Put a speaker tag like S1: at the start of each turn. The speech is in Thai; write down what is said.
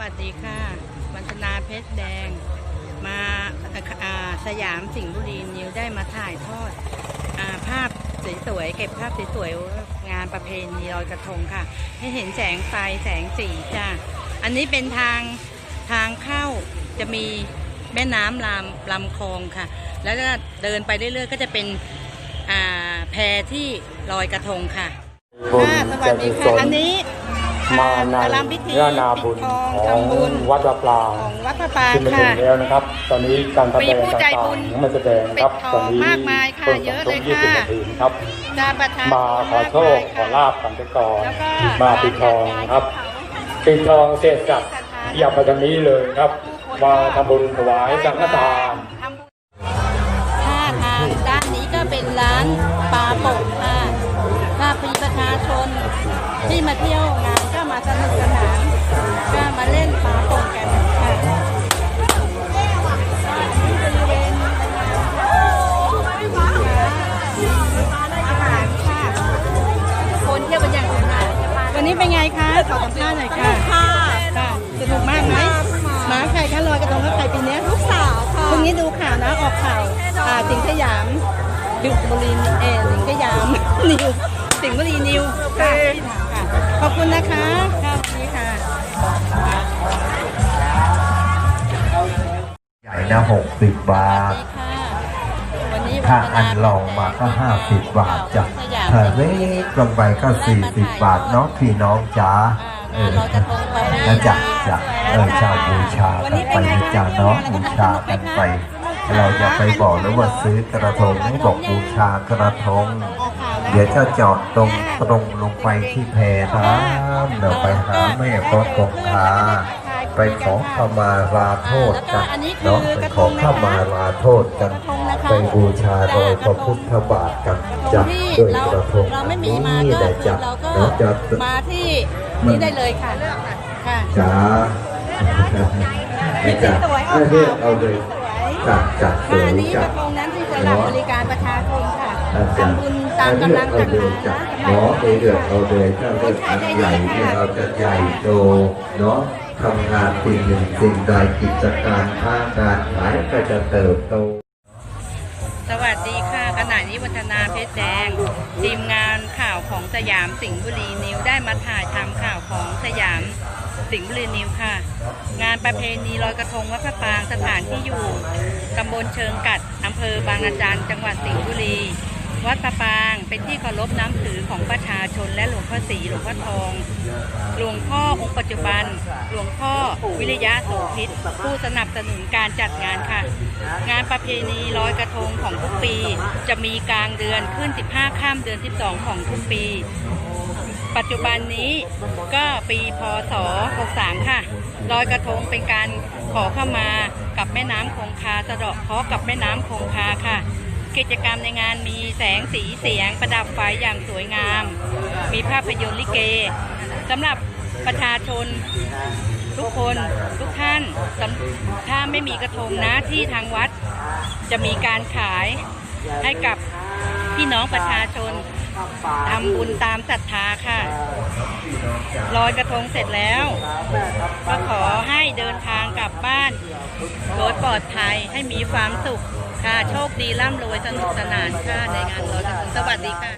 S1: วัสดีค่ะวันธนาเพชรแดง มาอ่าสยามสิงห์บุรีนิวได้มาถ่ายทอดอาภาพสวยๆเก็บภาพสวยๆงานประเพณีลอยกระทงค่ะ ให้เห็นแสงไฟแสงสีจ้าอันนี้เป็นทางทางเข้าจะมีแม่น้ำลำลำคลองค่ะ แล้วก็เดินไปเรื่อยๆ ก็จะเป็นอ่าแพที่ลอยกระทงค่ะ
S2: บุญ
S1: ค่ะ สวัสดีค่ะ
S2: กุศล
S1: อันนี้
S2: มาใน
S1: กำลังพิธี
S2: รานาบุญ
S1: ปิดทอง
S2: ของ
S1: ทำบุญ
S2: วัดวะปลาง
S1: ของวัดพระปราง
S2: ที่มาถึ
S1: ค่ะ
S2: งแล้วนะครับ ตอนนี้การแสดง
S1: มีผู้ใจ
S2: ต่าง
S1: บุญ
S2: ๆยังไม่แสดงนะครับ
S1: ปิดทอง
S2: ตอนนี้
S1: มากมายค่ะ
S2: พิ่ง
S1: เยอะ
S2: สง
S1: เลย
S2: ยี่สิบ
S1: ค่ะ
S2: นาทีนะครับ
S1: จาประทาน
S2: มาขอโชคขอลาบกันไปก่อน
S1: แล้วก็
S2: มาปิดทองครับปิดทองเสร็จสับอย่ามาทางนี้เลยครับมาทำบุญถวายสังฆทาน
S1: ทำบุญถ้าทางด้านนี้ก็เป็นร้านปลาโป่งค่ะถ้ามีประชาชนที่มาเที่ยวงานก็ มาสนุกสนานก็มาเล่นปลาโป่งกันค่ะวณอาหารค่ะคนเที่ยวกันอย่างสนานวันนี้เป็นไงคะขอสัมภาษณ์หน่อยค่ะค่ะสนุกมากไหมหมาใครคะลอยกระทงกับใครปีนี้ลูกสาวค่ะวันนี้ดูข่าวนะออกข่าวอ่าสิงห์สยามสิงห์บุรีเอสิงห์สยามนิว สิงห์บุรีนิวค่ะค่ะขอบคุณนะคะค่ะวันนี้ค่ะ
S3: ใหญ่นะหกสิบบาท
S1: วันนี้
S3: ถ้าอันลองมาก็ห้าสิบบาทจ้ะถ้าเล็กลงไปก็สี่สิบบาทเนาะพี่น้องจ๋าเออนะจ๊ะจ้ะเออชาวบูชากันไปนะจ๊ะเนาะบูชากันไป เราอย่าไปบอกเลยว่าซื้อกระทงให้บอกบูชากระทง เดี๋ยวจะจอดตรงตรงลงไปที่แพน้ำเดี๋ยวไปหาแม่พระคงคาไปขอขมาลาโทษกันเนาะไปขอขมาลาโทษกัน ไปบูชาโดยพระพุทธบาทกันจะด้วยกระทง
S1: เราไม่มีมา
S3: นี่
S1: ก็
S3: แหละ
S1: คือ
S3: จ้ะ
S1: เราก็
S3: เนาะจะ
S1: มาที่นี่ได้เลยค่ะค่ะ
S3: จ้าไม่จ้ะเอาเลือกเอาเลยจัดจัดส
S1: ค่ะ
S3: วย
S1: อันนี้ก
S3: จั
S1: ระ
S3: ด
S1: ทงนั้นที่จะรับบริการประชาชนค่ะ
S3: อาจารย์
S1: ทำบุญตามกำลังศรัทธานะ
S3: เนาะไปเลือกเอาเลยถ้าเลือกอันใหญ่เนี่ยเราจะใหญ่โตเนาะทำงานสิ่งหนึ่งสิ่งใดกิจการค้าการขายก็จะเติบโต
S1: สวัสดีค่ะขณะนี้วัฒนาเพชรแดง ทีมงานข่าวของสยามสิงห์บุรีนิวได้มาถ่ายทำข่าวของสยามสิงห์บุรีนิวค่ะ งานประเพณีลอยกระทงวัดพระปรางสถานที่อยู่ตำบลเชิงกัดอำเภอบางอาจารย์จังหวัดสิงห์บุรี วัดพระปางเป็นที่เคารพน้ำถือของประชาชนและหลวงพ่อศรีหลวงพ่อทอง หลวงพ่อองค์ปัจจุบัน หลวงพ่อวิริยะโสพิษผู้สนับสนุนการจัดงานค่ะ งานประเพณีลอยกระทงของทุกปี จะมีกลางเดือนขึ้น 15 ข้ามเดือน 12 ของทุกปี ปัจจุบันนี้ก็ปีพศ 63 ค่ะลอยกระทงเป็นการขอเข้ามากับแม่น้ำคงคาสะเดาะเคาะกับแม่น้ำคงคาค่ะ กิจกรรมในงานมีแสงสีเสียงประดับไฟอย่างสวยงาม มีภาพยนตร์ลิเกสำหรับประชาชนทุกคนทุกท่านถ้าไม่มีกระทงนะที่ทางวัดจะมีการขายให้กับ พี่น้องประชาชนทำบุญตามศรัทธาค่ะลอยกระทงเสร็จแล้ว ก็ขอให้เดินทางกลับบ้านโดยปลอดภัยให้มีความสุขค่ะ โชคดีร่ำรวยสนุกสนานค่ะในงานลอยกระทงสวัสดีค่ะ